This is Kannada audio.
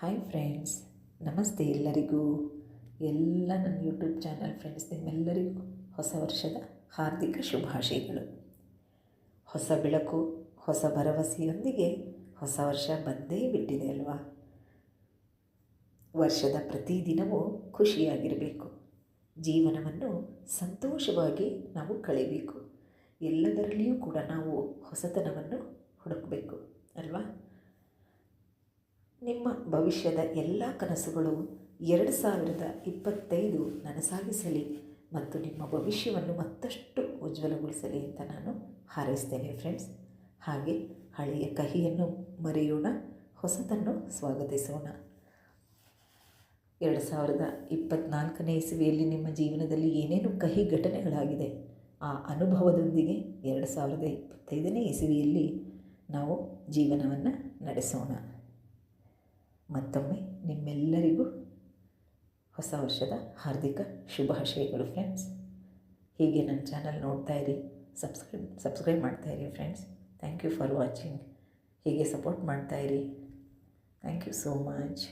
ಹಾಯ್ ಫ್ರೆಂಡ್ಸ್ ನಮಸ್ತೆ ಎಲ್ಲರಿಗೂ. ಎಲ್ಲ ನನ್ನ ಯೂಟ್ಯೂಬ್ ಚಾನಲ್ ಫ್ರೆಂಡ್ಸ್ ನಿಮ್ಮೆಲ್ಲರಿಗೂ ಹೊಸ ವರ್ಷದ ಹಾರ್ದಿಕ ಶುಭಾಶಯಗಳು. ಹೊಸ ಬೆಳಕು, ಹೊಸ ಭರವಸೆಯೊಂದಿಗೆ ಹೊಸ ವರ್ಷ ಬಂದೇ ಬಿಟ್ಟಿದೆ ಅಲ್ವಾ? ವರ್ಷದ ಪ್ರತಿದಿನವೂ ಖುಷಿಯಾಗಿರಬೇಕು. ಜೀವನವನ್ನು ಸಂತೋಷವಾಗಿ ನಾವು ಕಳಿಬೇಕು. ಎಲ್ಲದರಲ್ಲಿಯೂ ಕೂಡ ನಾವು ಹೊಸತನವನ್ನು ಹುಡುಕಬೇಕು, ಅಲ್ವಾ? ನಿಮ್ಮ ಭವಿಷ್ಯದ ಎಲ್ಲ ಕನಸುಗಳು ಎರಡು ಸಾವಿರದ ಇಪ್ಪತ್ತೈದು ನನಸಾಗಿಸಲಿ ಮತ್ತು ನಿಮ್ಮ ಭವಿಷ್ಯವನ್ನು ಮತ್ತಷ್ಟು ಉಜ್ವಲಗೊಳಿಸಲಿ ಅಂತ ನಾನು ಹಾರೈಸ್ತೇನೆ ಫ್ರೆಂಡ್ಸ್ ಹಾಗೆ ಹಳೆಯ ಕಹಿಯನ್ನು ಮರೆಯೋಣ, ಹೊಸತನ್ನು ಸ್ವಾಗತಿಸೋಣ. ಎರಡು ಸಾವಿರದ ಇಪ್ಪತ್ತ್ನಾಲ್ಕನೇ ಇಸವಿಯಲ್ಲಿ ನಿಮ್ಮ ಜೀವನದಲ್ಲಿ ಏನೇನು ಕಹಿ ಘಟನೆಗಳಾಗಿದೆ? ಆ ಅನುಭವದೊಂದಿಗೆ ಎರಡು ಸಾವಿರದ ಇಪ್ಪತ್ತೈದನೇ ಇಸವಿಯಲ್ಲಿ ನಾವು ಜೀವನವನ್ನು ನಡೆಸೋಣ. ಮತ್ತೊಮ್ಮೆ ನಿಮ್ಮೆಲ್ಲರಿಗೂ ಹೊಸ ವರ್ಷದ ಹಾರ್ದಿಕ ಶುಭಾಶಯಗಳು ಫ್ರೆಂಡ್ಸ್ ಹೀಗೆ ನನ್ನ ಚಾನಲ್ ನೋಡ್ತಾ ಇರಿ ಸಬ್ಸ್ಕ್ರೈಬ್ ಸಬ್ಸ್ಕ್ರೈಬ್ ಮಾಡ್ತಾ ಇರಿ friends thank you for watching ಹೀಗೆ ಸಪೋರ್ಟ್ ಮಾಡ್ತಾ ಇರಿ. Thank you so much